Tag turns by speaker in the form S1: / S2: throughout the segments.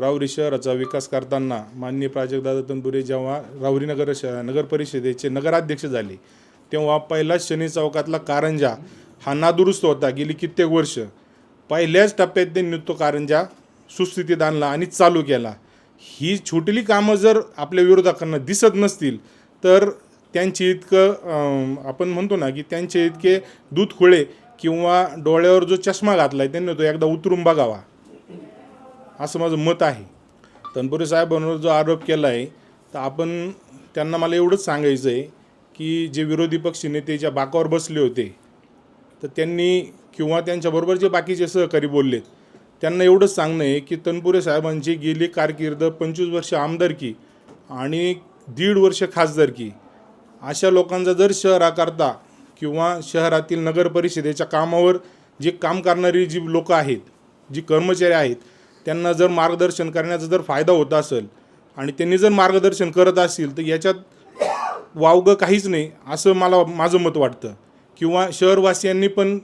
S1: राहुरी शहराचा विकास करताना माननीय प्राजक्तदादा तनपुरे जेव्हा राहुरी नगर श नगर परिषदेचे नगराध्यक्ष झाले तेव्हा पहिला शनी चौकातला कारंजा हा नादुरुस्त होता. गेली कित्येक वर्ष पहिल्याच टप्प्यात त्यांनी तो कारंजा सुस्थितीत आणला आणि चालू केला. ही छोटीली कामं जर आपल्या विरोधकांना दिसत नसतील तर त्यांची इतकं आपण म्हणतो ना की त्यांचे इतके दूध खुळे किंवा डोळ्यावर जो चष्मा घातला आहे त्यांनी तो एकदा उतरून बघावा. असं माझं मत आहे. तनपुरे साहेबांवर जो आरोप केला आहे तर आपण त्यांना मला एवढंच सांगायचं आहे की जे विरोधी पक्ष नेते ज्या बाकावर बसले होते तर त्यांनी किंवा त्यांच्याबरोबर जे बाकीचे सहकारी बोललेत त्यांना एवढंच सांगणं आहे की तनपुरे साहेबांची गेली कारकीर्द पंचवीस वर्ष आमदारकी आणि दीड वर्ष खासदारकी अशा लोकांचा जर शहराकरता किंवा शहरातील नगर परिषदेच्या कामावर जे काम करणारी जी लोकं आहेत जी कर्मचारी आहेत त्यांना जर मार्गदर्शन करण्याचा जर फायदा होत असेल आणि त्यांनी जर मार्गदर्शन करत असतील तर याच्यात वावगं काहीच नाही असं मला माझं मत वाटतं. किंवा शहरवासियांनी पण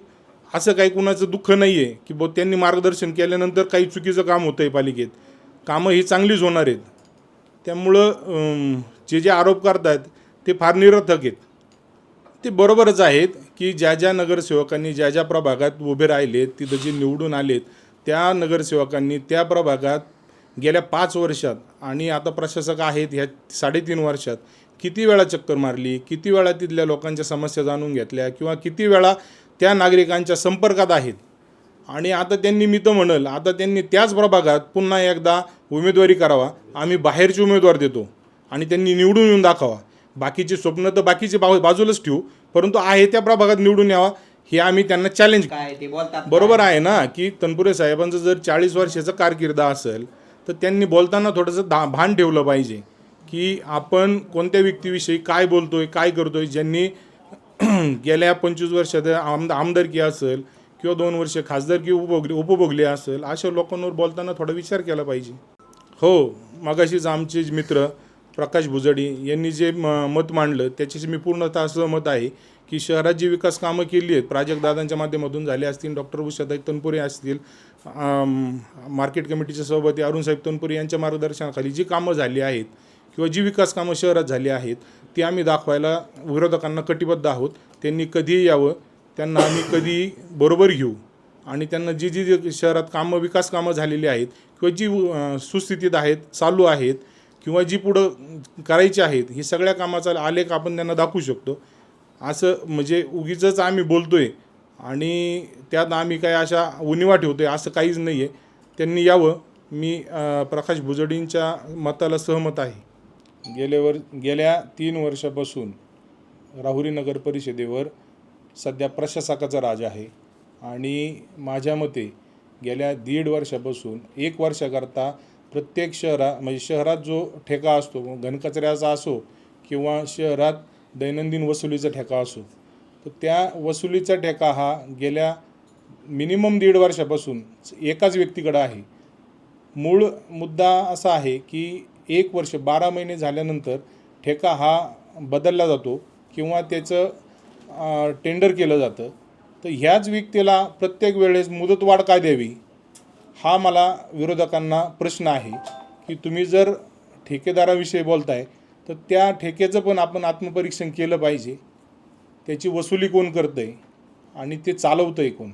S1: असं काही कुणाचं दुःख नाही आहे की बो त्यांनी मार्गदर्शन केल्यानंतर काही चुकीचं काम होतं आहे पालिकेत. कामं ही चांगलीच होणार आहेत. त्यामुळं जे जे आरोप करतात ते फार निरर्थक आहेत. ते बरोबरच आहेत की ज्या ज्या नगरसेवकांनी ज्या ज्या प्रभागात उभे राहिलेत तिथं जे निवडून आलेत त्या नगरसेवकांनी त्या प्रभागात गेल्या पाच वर्षात आणि आता प्रशासक आहेत ह्या साडेतीन वर्षात किती वेळा चक्कर मारली किती वेळा तिथल्या लोकांच्या समस्या जाणून घेतल्या किंवा किती वेळा त्या नागरिकांच्या संपर्कात आहेत? आणि आता त्यांनी मी तर म्हणल आता त्यांनी त्याच प्रभागात पुन्हा एकदा उमेदवारी करावा. आम्ही बाहेरचे उमेदवार देतो आणि त्यांनी निवडून येऊन दाखवा. बाकीचे स्वप्न तर बाकीचे बा बाजूलाच ठेवू परंतु आहे त्या प्रभागात निवडून यावा. हे आम्ही त्यांना चॅलेंज
S2: काय ते बोलतात
S1: बरोबर आहे ना की तनपुरे साहेबांचं जर चाळीस वर्षाचं कारकिर्द असेल तर त्यांनी बोलताना थोडंसं धा भान ठेवलं पाहिजे की आपण कोणत्या व्यक्तीविषयी काय बोलतोय काय करतोय ज्यांनी गेल्या पंचवीस वर्षात आम आमदारकी असेल किंवा दोन वर्ष खासदारकी उपभोगली उपभोगली असेल अशा लोकांवर बोलताना थोडा विचार केला पाहिजे. हो मगाशीच आमचे मित्र प्रकाश भुजडी यांनी जे म- मत मांडलं त्याच्याशी मी पूर्णतः सहमत आहे की शहरात जी विकास कामं केली आहेत प्राजक्तदादांच्या माध्यमातून झाले असतील डॉक्टर उषाताई तनपुरे असतील मार्केट कमिटीचे सभापती अरुणसाहेब तनपुरे यांच्या मार्गदर्शनाखाली जी कामं झाली आहेत किंवा जी विकास कामं शहरात झाली आहेत ती आम्ही दाखवायला विरोधकांना कटिबद्ध आहोत. त्यांनी कधीही यावं त्यांना आम्ही कधी बरोबर घेऊ आणि त्यांना जी जी शहरात कामं विकास कामं झालेली आहेत किंवा जी सुस्थितीत आहेत चालू आहेत किंवा जी पुढं करायची आहेत ही सगळ्या कामाचा आलेख आपण त्यांना दाखवू शकतो. असं म्हणजे उगीचंच आम्ही बोलतो आहे आणि त्यात आम्ही काय अशा उणिवा आहे असं काहीच नाही आहे त्यांनी यावं. मी प्रकाश भुजडींच्या मताला सहमत आहे. गेल्यावर गेल्या तीन वर्षापासून राहुरी नगर परिषदेवर सध्या प्रशासकाचा राज आहे आणि माझ्या मते गेल्या दीड वर्षापासून एक वर्षाकरता प्रत्येक शहरा म्हणजे शहरात जो ठेका असतो घनकचऱ्याचा असो किंवा शहरात दैनंदिन वसुलीचा ठेका असो तर त्या वसुलीचा ठेका हा गेल्या मिनिमम दीड वर्षापासून एकाच व्यक्तीकडं आहे. मूळ मुद्दा असा आहे की एक वर्ष बारा महिने झाल्यानंतर ठेका हा बदलला जातो किंवा त्याचं टेंडर केलं जातं. तर ह्याच व्यक्तीला प्रत्येक वेळेस मुदतवाढ काय द्यावी? हा मला विरोधकांना प्रश्न आहे की तुम्ही जर ठेकेदाराविषयी बोलताय तर त्या ठेकेचं पण आपण आत्मपरीक्षण केलं पाहिजे. त्याची वसुली कोण करतं आहे आणि ते चालवतं आहे कोण?